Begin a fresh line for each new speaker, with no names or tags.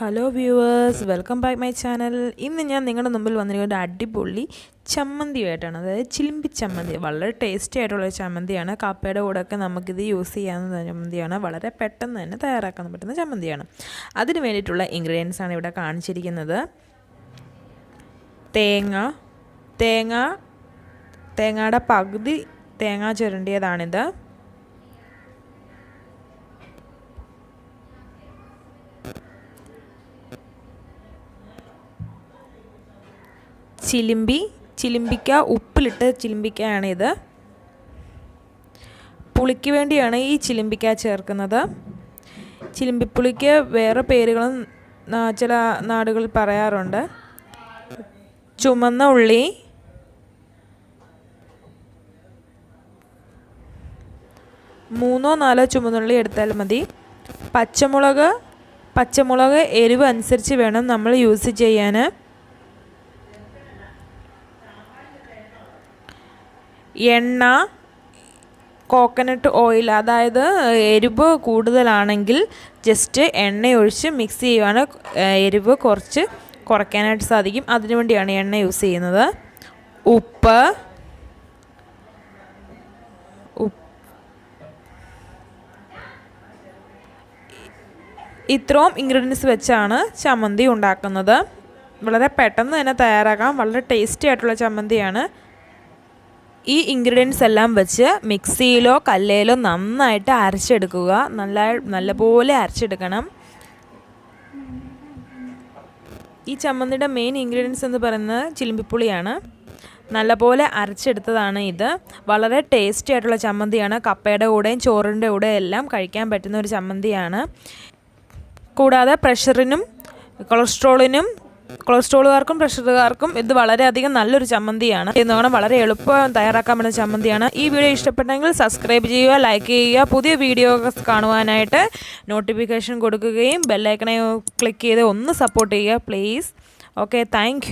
Hello viewers welcome back my channel ഇന്ന് ഞാൻ നിങ്ങളുടെ മുമ്പിൽ വന്നിരിക്കുന്ന അടിപൊളി ചമ്മന്തിയായിട്ടാണ്. അതായത് ചിലിമ്പി ചമ്മന്തി. വളരെ ടേസ്റ്റി ആയിട്ടുള്ള ചമ്മന്തിയാണ്. കപ്പയുടെ കൂടെയൊക്കെ നമുക്കിത് യൂസ് ചെയ്യാവുന്ന ചമ്മന്തിയാണ്. വളരെ പെട്ടെന്ന് തന്നെ തയ്യാറാക്കാൻ പറ്റുന്ന ചമ്മന്തിയാണ്. അതിന് വേണ്ടിയിട്ടുള്ള ഇൻഗ്രീഡിയൻസ് ആണ് ഇവിടെ കാണിച്ചിരിക്കുന്നത്. തേങ്ങ തേങ്ങ തേങ്ങയുടെ പകുതി തേങ്ങ ചുരണ്ടിയതാണിത്. ചിലിമ്പി ചിലിമ്പിക്ക ഉപ്പിലിട്ട് ചിലിമ്പിക്കയാണിത്. പുളിക്ക് വേണ്ടിയാണ് ഈ ചിലിമ്പിക്ക ചേർക്കുന്നത്. ചിലിമ്പിപ്പുളിക്ക് വേറെ പേരുകളും ചില നാടുകളിൽ പറയാറുണ്ട്. ചുമന്ന ഉള്ളി മൂന്നോ നാലോ ചുമന്നുള്ളി എടുത്താൽ മതി. പച്ചമുളക് പച്ചമുളക് എരിവ് അനുസരിച്ച് വേണം നമ്മൾ യൂസ് ചെയ്യാൻ. എണ്ണ കോക്കനട്ട് ഓയിൽ അതായത് എരിവ് കൂടുതലാണെങ്കിൽ ജസ്റ്റ് എണ്ണയൊഴിച്ച് മിക്സ് ചെയ്യുവാണ്. എരിവ് കുറച്ച് കുറയ്ക്കാനായിട്ട് സാധിക്കും. അതിനു വേണ്ടിയാണ് എണ്ണ യൂസ് ചെയ്യുന്നത്. ഉപ്പ് ഇത്രയും ഇൻഗ്രീഡിയൻസ് വെച്ചാണ് ചമ്മന്തി ഉണ്ടാക്കുന്നത്. വളരെ പെട്ടെന്ന് തന്നെ തയ്യാറാക്കാം. വളരെ ടേസ്റ്റി ആയിട്ടുള്ള ചമ്മന്തിയാണ്. ഈ ഇൻഗ്രീഡിയൻസ് എല്ലാം വെച്ച് മിക്സിയിലോ കല്ലയിലോ നന്നായിട്ട് അരച്ചെടുക്കുക. നല്ല നല്ലപോലെ അരച്ചെടുക്കണം. ഈ ചമ്മന്തിയുടെ മെയിൻ ഇൻഗ്രീഡിയൻസ് എന്ന് പറയുന്നത് ചിലിമ്പിപ്പുളിയാണ് നല്ലപോലെ അരച്ചെടുത്തതാണ് ഇത്. വളരെ ടേസ്റ്റി ആയിട്ടുള്ള ചമ്മന്തിയാണ്. കപ്പയുടെ കൂടെയും ചോറിന്റെ കൂടെയും എല്ലാം കഴിക്കാൻ പറ്റുന്ന ഒരു ചമ്മന്തിയാണ്. കൂടാതെ പ്രഷറിനും കൊളസ്ട്രോളിനും കൊളസ്ട്രോളുകാർക്കും പ്രഷറുകാർക്കും ഇത് വളരെയധികം നല്ലൊരു ചമ്മന്തിയാണ്. എന്നോണം വളരെ എളുപ്പം തയ്യാറാക്കാൻ പറ്റുന്ന ചമ്മന്തിയാണ്. ഈ വീഡിയോ ഇഷ്ടപ്പെട്ടെങ്കിൽ സബ്സ്ക്രൈബ് ചെയ്യുക ലൈക്ക് ചെയ്യുക. പുതിയ വീഡിയോ കാണുവാനായിട്ട് നോട്ടിഫിക്കേഷൻ കൊടുക്കുകയും ബെല്ലൈക്കണെ ക്ലിക്ക് ചെയ്ത് ഒന്ന് സപ്പോർട്ട് ചെയ്യുക പ്ലീസ് ഓക്കെ താങ്ക്